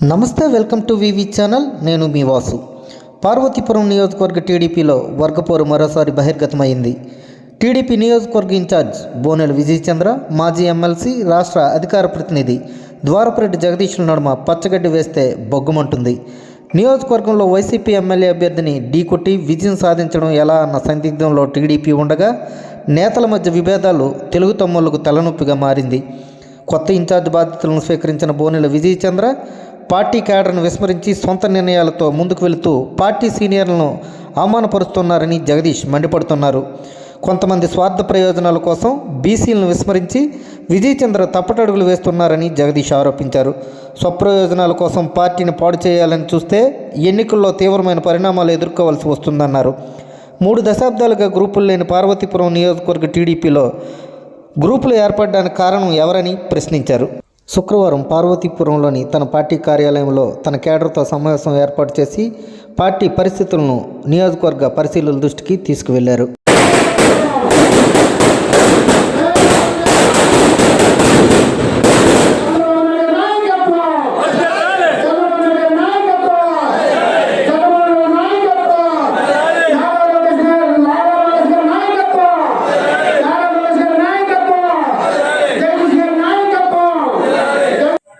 నమస్తే welcome to V V channel. నేను మీ వాసు. పార్వతీపురం నియోజకవర్గ టీడీపీలో వర్గపోరు మరోసారి బహిర్గతమైంది. టీడీపీ నియోజకవర్గ ఇన్ఛార్జ్ బోనెల విజయచంద్ర మాజీ ఎమ్మెల్సీ రాష్ట్ర అధికార ప్రతినిధి ద్వారపరెడ్డి జగదీష్ల నడుమ పచ్చగడ్డి వేస్తే బొగ్గుమంటుంది. నియోజకవర్గంలో వైసీపీ ఎమ్మెల్యే అభ్యర్థిని ఢీకొట్టి విజయం సాధించడం ఎలా అన్న సందిగ్ధంలో టీడీపీ ఉండగా నేతల మధ్య విభేదాలు తెలుగు తమ్ముళ్ళకు తలనొప్పిగా మారింది. కొత్త ఇన్ఛార్జ్ బాధ్యతలను స్వీకరించిన బోనెల విజయచంద్ర పార్టీ క్యాడర్ను విస్మరించి సొంత నిర్ణయాలతో ముందుకు వెళుతూ పార్టీ సీనియర్లను అవమానపరుస్తున్నారని జగదీష్ మండిపడుతున్నారు. కొంతమంది స్వార్థ ప్రయోజనాల కోసం బీసీలను విస్మరించి విజయ్ చంద్ర తప్పటడుగులు వేస్తున్నారని జగదీష్ ఆరోపించారు. స్వప్రయోజనాల కోసం పార్టీని పాడు చేయాలని చూస్తే ఎన్నికల్లో తీవ్రమైన పరిణామాలు ఎదుర్కోవాల్సి వస్తుందన్నారు. మూడు దశాబ్దాలుగా గ్రూపులు లేని పార్వతీపురం నియోజకవర్గ టీడీపీలో గ్రూపులు ఏర్పడడానికి కారణం ఎవరని ప్రశ్నించారు. శుక్రవారం పార్వతీపురంలోని తన పార్టీ కార్యాలయంలో తన కేడర్తో సమావేశం ఏర్పాటు చేసి పార్టీ పరిస్థితులను నియోజకవర్గ పరిశీలన దృష్టికి తీసుకువెళ్ళారు.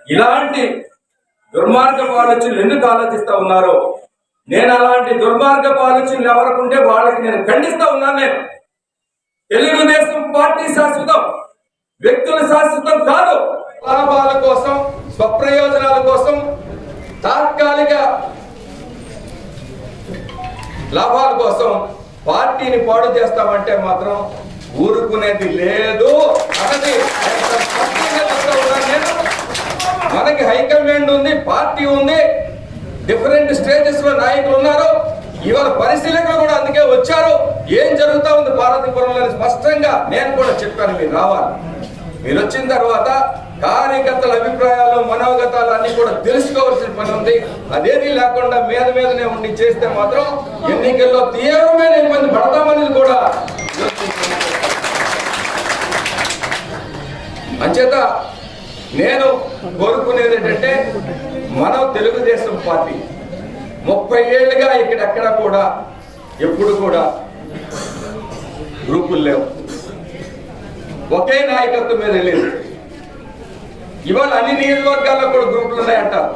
ఇలాంటి దుర్మార్గపు ఆలోచనలు ఎందుకు ఆలోచిస్తా ఉన్నారో? నేను అలాంటి దుర్మార్గపు ఆలోచనలు ఎవరికుంటే వాళ్ళకి నేను ఖండిస్తా ఉన్నాను నేను. తెలుగుదేశం పార్టీ శాశ్వతం వ్యక్తుల శాశ్వతం కాదు. లాభాల కోసం స్వప్రయోజనాల కోసం తాత్కాలిక లాభాల కోసం పార్టీని పాడు చేస్తామంటే మాత్రం ఊరుకునేది లేదు. అన్నది ఎంత స్పష్టంగా చెప్తా ఉన్నాను నేను మనకి హైకమాండ్ ఉంది పార్టీ ఉంది డిఫరెంట్ స్టేజెస్లో నాయకులు ఉన్నారు. ఇవాళ పరిశీలకులు కూడా అందుకే వచ్చారు. ఏం జరుగుతా ఉంది పార్వతీపురంలో అని స్పష్టంగా నేను కూడా చెప్పాను మీరు రావాలి. మీరు వచ్చిన తర్వాత కార్యకర్తల అభిప్రాయాలు మనోగతాలు అన్ని కూడా తెలుసుకోవాల్సిన పని ఉంది. అదేది లేకుండా మీద మీదనే ఉండి చేస్తే మాత్రం ఎన్నికల్లో తీవ్రమైన ఇబ్బంది పడతామని కూడా అంచేత నేను కోరుకునేది ఏంటంటే మనం తెలుగుదేశం పార్టీ ముప్పై ఏళ్ళుగా ఇక్కడెక్కడ కూడా ఎప్పుడు కూడా గ్రూపులు లేవు. ఒకే నాయకత్వం మీద వెళ్ళేది ఇవాళ అన్ని నియోజకవర్గాల్లో కూడా గ్రూపులు ఉన్నాయంటారు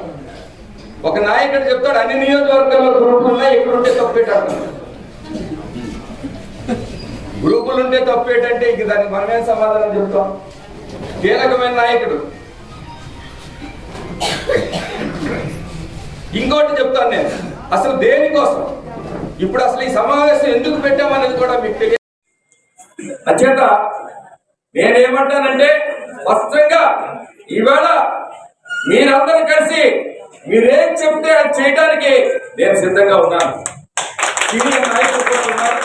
ఒక నాయకుడు చెప్తాడు అన్ని నియోజకవర్గాల్లో గ్రూపులు ఉన్నాయి ఇక్కడ ఉంటే తప్పేటంటారు గ్రూపులు ఉంటే తప్పేటంటే ఇంక దానికి మనమేం సమాధానం చెప్తాం? కీలకమైన నాయకుడు. ఇంకోటి చెప్తాను నేను. అసలు దేనికోసం? ఇప్పుడు అసలు ఈ సమావేశం ఎందుకు పెట్టామనేది కూడా మీకు తెలియదు. అచేత నేనేమంటానంటే స్పష్టంగా ఇవాళ మీరందరూ కలిసి మీరేం చెప్తే అది చేయడానికి నేను సిద్ధంగా ఉన్నాను. సీనియర్ నాయకులు కూడా ఉన్నారు.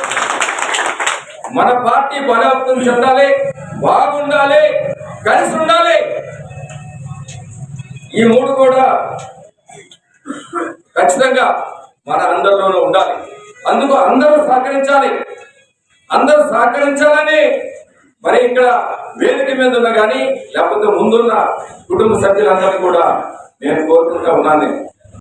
మన పార్టీ బలోపేతం చెందాలి బాగుండాలి కలిసి ఉండాలి. ఈ మూడు కూడా ఖచ్చితంగా మన అందరిలోనూ ఉండాలి. అందుకు అందరూ సహకరించాలి. అందరూ సహకరించాలని మరి ఇక్కడ వేదిక మీద ఉన్న కానీ లేకపోతే ముందున్న కుటుంబ సభ్యులందరూ కూడా నేను కోరుకుంటా ఉన్నాను.